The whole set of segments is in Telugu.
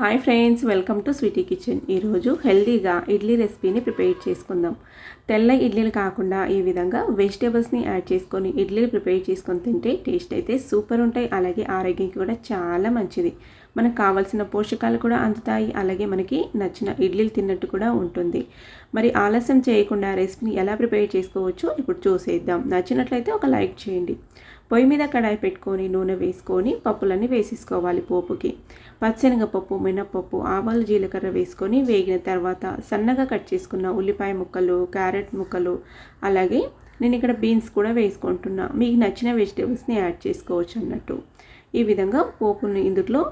Hi friends welcome to Sweety kitchen. ఈరోజు హెల్దీగా ఇడ్లీ రెసిపీని ప్రిపేర్ చేసుకుందాం. తెల్ల ఇడ్లీలు కాకుండా ఈ విధంగా వెజిటేబుల్స్ని యాడ్ చేసుకొని ఇడ్లీలు ప్రిపేర్ చేసుకొని తింటే టేస్ట్ అయితే సూపర్ ఉంటాయి. అలాగే ఆరోగ్యానికి కూడా చాలా మంచిది. మనకు కావాల్సిన పోషకాలు కూడా అందుతాయి. అలాగే మనకి నచ్చిన ఇడ్లీలు తిన్నట్టు కూడా ఉంటుంది. మరి ఆలస్యం చేయకుండా రెసిపీని ఎలా ప్రిపేర్ చేసుకోవచ్చో ఇప్పుడు చూసేద్దాం. నచ్చినట్లయితే ఒక లైక్ చేయండి. పొయ్యి మీద కడాయి పెట్టుకొని నూనె వేసుకొని పప్పులన్నీ వేసేసుకోవాలి పోపుకి. పచ్చనగపప్పు మినపప్పు ఆవాలు జీలకర్ర వేసుకొని వేగిన తర్వాత సన్నగా కట్ చేసుకున్న ఉల్లిపాయ ముక్కలు క్యారెట్ ముక్కలు అలాగే నేను ఇక్కడ బీన్స్ కూడా వేసుకుంటున్నా. మీకు నచ్చిన వెజిటేబుల్స్ని యాడ్ చేసుకోవచ్చు అన్నట్టు. ఈ విధంగా పోపుని ఇందులో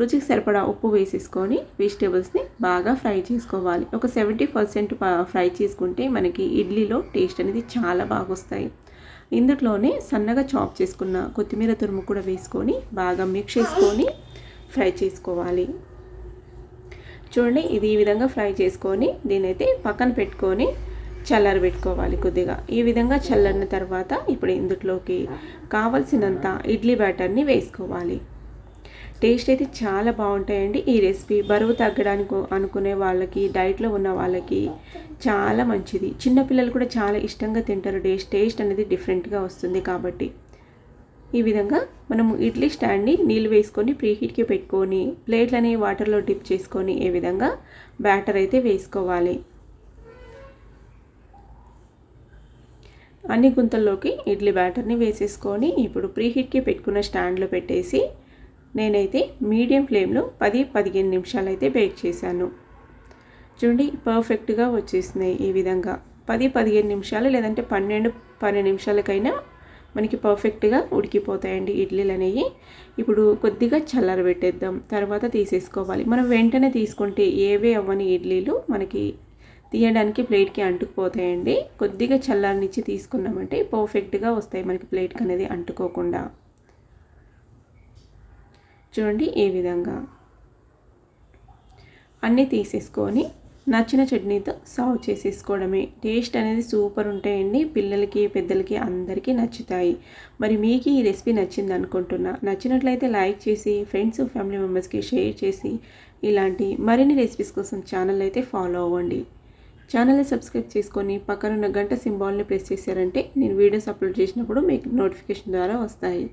రుచికి సరిపడా ఉప్పు వేసేసుకొని వెజిటేబుల్స్ని బాగా ఫ్రై చేసుకోవాలి. ఒక సెవెంటీ పర్సెంట్ ఫ్రై చేసుకుంటే మనకి ఇడ్లీలో టేస్ట్ అనేది చాలా బాగా వస్తాయి. ఇందులోనే సన్నగా చాప్ చేసుకున్న కొత్తిమీర తురుము కూడా వేసుకొని బాగా మిక్స్ చేసుకొని ఫ్రై చేసుకోవాలి. చూడండి ఇది ఈ విధంగా ఫ్రై చేసుకొని దీనైతే పక్కన పెట్టుకొని చల్లర పెట్టుకోవాలి కొద్దిగా. ఈ విధంగా చల్లరిన తర్వాత ఇప్పుడు ఇందులోకి కావలసినంత ఇడ్లీ బ్యాటర్ని వేసుకోవాలి. టేస్ట్ అయితే చాలా బాగుంటాయండి. ఈ రెసిపీ బరువు తగ్గడానికి అనుకునే వాళ్ళకి డైట్లో ఉన్న వాళ్ళకి చాలా మంచిది. చిన్నపిల్లలు కూడా చాలా ఇష్టంగా తింటారు. టేస్ట్ టేస్ట్ అనేది డిఫరెంట్గా వస్తుంది కాబట్టి. ఈ విధంగా మనము ఇడ్లీ స్టాండ్ని నీళ్ళు వేసుకొని ప్రీహీట్కి పెట్టుకొని ప్లేట్లని వాటర్లో డిప్ చేసుకొని ఏ విధంగా బ్యాటర్ అయితే వేసుకోవాలి. అన్ని గుంతల్లోకి ఇడ్లీ బ్యాటర్ని వేసేసుకొని ఇప్పుడు ప్రీహీట్కి పెట్టుకున్న స్టాండ్లో పెట్టేసి నేనైతే మీడియం ఫ్లేమ్లో పది పదిహేను నిమిషాలు అయితే బేక్ చేశాను. చూడండి పర్ఫెక్ట్గా వచ్చేసినాయి ఈ విధంగా. పది పదిహేను నిమిషాలు లేదంటే పన్నెండు పన్నెండు నిమిషాలకైనా మనకి పర్ఫెక్ట్గా ఉడికిపోతాయండి ఇడ్లీలు అనేవి ఇప్పుడు కొద్దిగా చల్లారబెట్టేద్దాం తర్వాత తీసేసుకోవాలి. మనం వెంటనే తీసుకుంటే ఏవే అవ్వని ఇడ్లీలు మనకి తీయడానికి ప్లేట్కి అంటుకుపోతాయండి. కొద్దిగా చల్లారనిచ్చి తీసుకున్నామంటే పర్ఫెక్ట్గా వస్తాయి మనకి ప్లేట్కి అనేది అంటుకోకుండా. చూడండి ఈ విధంగా. అన్నీ తీసేసుకొని నచ్చిన చట్నీతో సర్వ్ చేసేసుకోవడమే. టేస్ట్ అనేది సూపర్ ఉంటాయండి. పిల్లలకి పెద్దలకి అందరికీ నచ్చుతాయి. మరి మీకు ఈ రెసిపీ నచ్చింది అనుకుంటున్నా నచ్చినట్లయితే లైక్ చేసి ఫ్రెండ్స్ ఫ్యామిలీ మెంబర్స్కి షేర్ చేసి ఇలాంటి మరిన్ని రెసిపీస్ కోసం ఛానల్ అయితే ఫాలో అవ్వండి. ఛానల్ని సబ్స్క్రైబ్ చేసుకొని పక్కనున్న గంట సింబాల్ని ప్రెస్ చేశారంటే నేను వీడియోస్ అప్లోడ్ చేసినప్పుడు మీకు నోటిఫికేషన్ ద్వారా వస్తాయి.